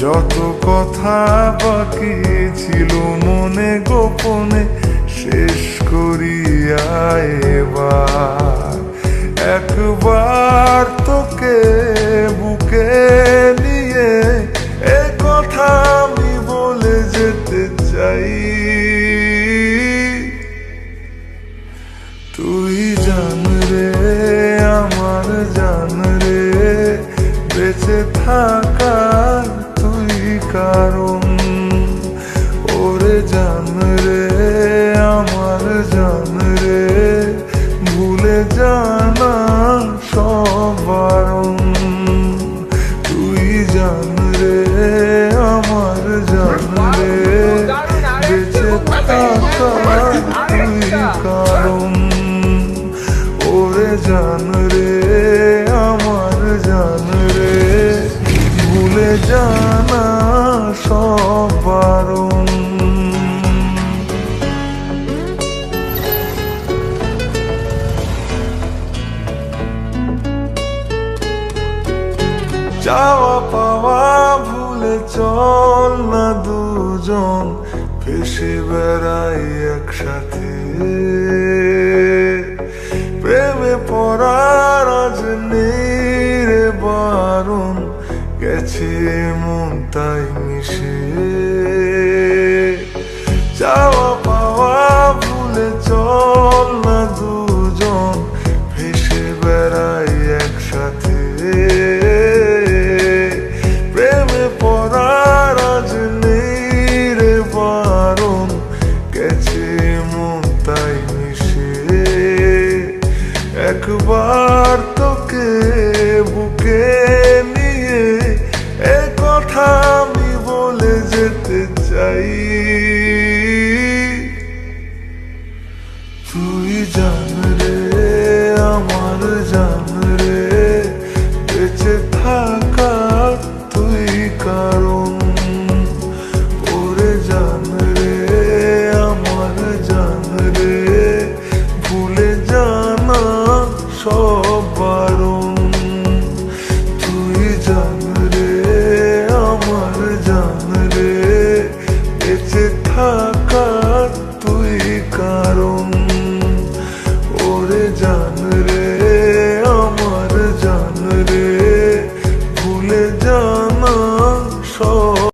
যত কথা বাকি ছিল মনে গোপনে শেষ করিয়া এবার। একবার তোকে বুকে নিয়ে এ কথা আমি বলে যেতে চাই। তুই জান রে ওরে জান রে আমার জান রে ভুলে জানা চাওয়া পাওয়া ভুলে চল না দুজন। ফেসে বেড়াই একসাথে। প্রেমে পড়ার আজ নেই বারণ গেছে মন তাই মিশে। চাওয়া একবার তোকে বুকে নিয়ে এ কথা আমি বলে যেতে চাই। তুই জান থাকা